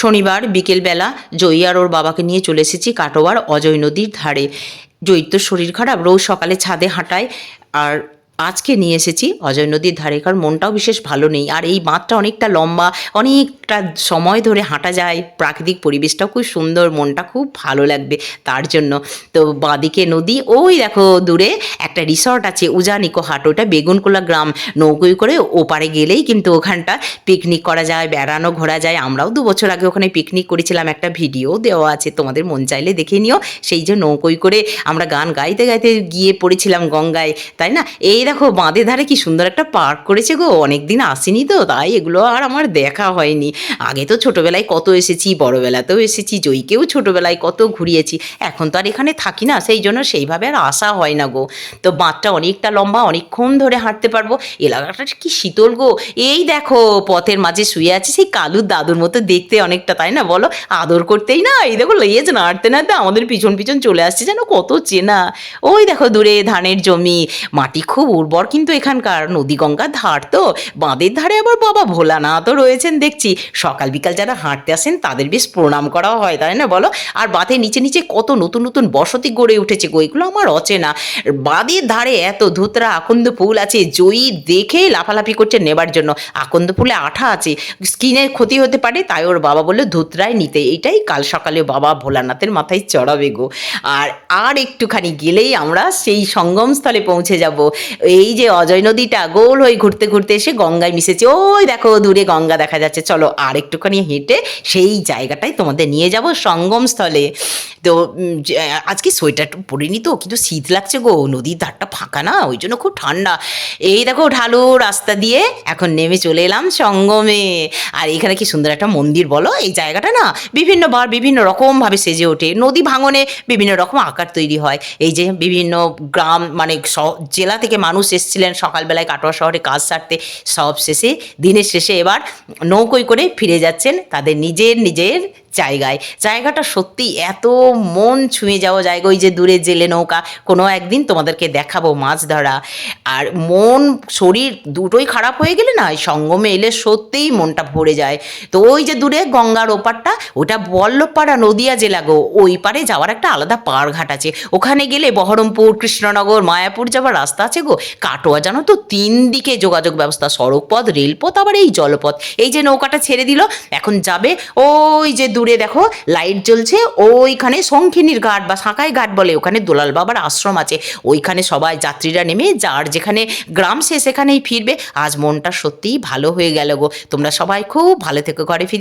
শনিবার বিকেলবেলা জয়ী আর ওর বাবাকে নিয়ে চলে এসেছি কাটোয়ার অজয় নদীর ধারে। জয়ীর তো শরীর খারাপ, রোজ সকালে ছাদে হাঁটায় আর আজকে নিয়ে এসেছি। অজয় নদীর ধারে, কারণ মনটাও বিশেষ ভালো নেই। আর এই বাঁধটা অনেকটা লম্বা, অনেকটা সময় ধরে হাঁটা যায়। প্রাকৃতিক পরিবেশটাও খুব সুন্দর, মনটা খুব ভালো লাগবে তার জন্য। তো বাঁদিকে নদী, ওই দেখো দূরে একটা রিসর্ট আছে, উজানিকো হাট। ওটা বেগুনকোলা গ্রাম। নৌকোয় করে ওপারে গেলেই কিন্তু ওখানটা পিকনিক করা যায়, বেড়ানো, ঘোরা যায়। আমরাও দু বছর আগে ওখানে পিকনিক করেছিলাম, একটা ভিডিও দেওয়া আছে। তোমাদের মন চাইলে দেখে নিও। সেই যে নৌকোয় করে আমরা গান গাইতে গাইতে গিয়ে পড়েছিলাম গঙ্গায়, তাই না? এই দেখো, বাঁধের ধারে কি সুন্দর একটা পার্ক করেছে গো। অনেক দিন আসিনি তো, তাই এগুলো আর আমার দেখা হয়নি। আগে তো ছোটোবেলায় কত এসেছি, বড়োবেলাতেও এসেছি, জয়ীকেও ছোটোবেলায় কত ঘুরিয়েছি। এখন তো আর এখানে থাকি না, সেই জন্য সেইভাবে আর আসা হয় না গো। তো বাঁধটা অনেকটা লম্বা, অনেকক্ষণ ধরে হাঁটতে পারব। এলাকাটা কি শীতল গো। এই দেখো, পথের মাঝে শুয়ে আছে, সেই কালুর দাদুর মতো দেখতে অনেকটা, তাই না বলো? আদর করতেই না, এই দেখো লেগেছে নাড়তে নাড়তে আমাদের পিছন পিছন চলে আসছে, যেন কত চেনা। ওই দেখো দূরে ধানের জমি, মাটি খুব উর্বর, কিন্তু এখানকার নদী গঙ্গার ধার তো। বাঁধের ধারে আবার বাবা ভোলানাথও রয়েছেন, দেখছি। সকাল বিকাল যারা হাঁটতে আসেন, তাদের বেশ প্রণাম করাও হয়, তাই না বলো? আর বাঁধের নিচে নিচে কত নতুন নতুন বসতি গড়ে উঠেছে গো, এগুলো আমার অচেনা। বাঁধের ধারে এত ধুতরা আকন্দ ফুল আছে, জয়ী দেখে লাফালাফি করছে নেবার জন্য। আকন্দ ফুলে আঠা আছে, স্কিনের ক্ষতি হতে পারে, তাই ওর বাবা বলল, ধুতরায় নিতে। এইটাই কাল সকালে বাবা ভোলানাথের মাথায় চড়াবে গো। আর আর একটুখানি গেলেই আমরা সেই সঙ্গমস্থলে পৌঁছে যাব। এই যে অজয় নদীটা গোল হয়ে ঘুরতে ঘুরতে এসে গঙ্গায় মিশেছে। ওই দেখো দূরে গঙ্গা দেখা যাচ্ছে। চলো আর একটুখানি হেঁটে সেই জায়গাটাই তোমাদের নিয়ে যাব সঙ্গমস্থলে। তো আজকে সোয়েটার পরিনি তো, কিন্তু শীত লাগছে গো, নদীর ধারটা ফাঁকা না, ওই জন্য খুব ঠান্ডা। এই দেখো ঢালু রাস্তা দিয়ে এখন নেমে চলে এলাম সঙ্গমে। আর এখানে কি সুন্দর একটা মন্দির বলো? এই জায়গাটা না বিভিন্ন বার বিভিন্ন রকমভাবে সেজে ওঠে। নদী ভাঙনে বিভিন্ন রকম আকার তৈরি হয়। এই যে বিভিন্ন গ্রাম মানে জেলা থেকে মানুষ এসেছিলেন সকালবেলায় কাটোয়া শহরে কাজ সারতে, সব শেষে, দিনের শেষে এবার নৌকোয় করে ফিরে যাচ্ছেন তাদের নিজের নিজের জায়গায়। জায়গাটা সত্যি এত মন ছুঁয়ে যাওয়া জায়গা ওই যে দূরে জেলে নৌকা, কোনো একদিন তোমাদেরকে দেখাবো মাছ ধরা। আর মন, শরীর দুটোই খারাপ হয়ে গেলে না সঙ্গমে এলে সত্যিই মনটা ভরে যায়। তো ওই যে দূরে গঙ্গার ওপারটা, ওটা বল্লভপাড়া নদিয়া জেলা গো, ওই পারে যাওয়ার একটা আলাদা পাড় ঘাট আছে। ওখানে গেলে বহরমপুর, কৃষ্ণনগর, মায়াপুর যাওয়ার রাস্তা আছে গো। কাটোয়া জানো তো, তিন দিকে যোগাযোগ ব্যবস্থা, সড়কপথ, রেলপথ, আবার এই জলপথ। এই যে নৌকাটা ছেড়ে দিল, এখন যাবে, ওই যে দূরে দেখো, লাইট জ্বলছে, ওইখানে শঙ্খিনীর ঘাট বা সাঁকাই ঘাট বলে ওখানে দোলাল বাবার আশ্রম আছে। ওইখানে সবাই যাত্রীরা নেমে যার যেখানে গ্রাম সে সেখানেই ফিরবে। আজ মনটা সত্যিই ভালো হয়ে গেল গো। তোমরা সবাই খুব ভালো থেকে, ঘরে ফিরে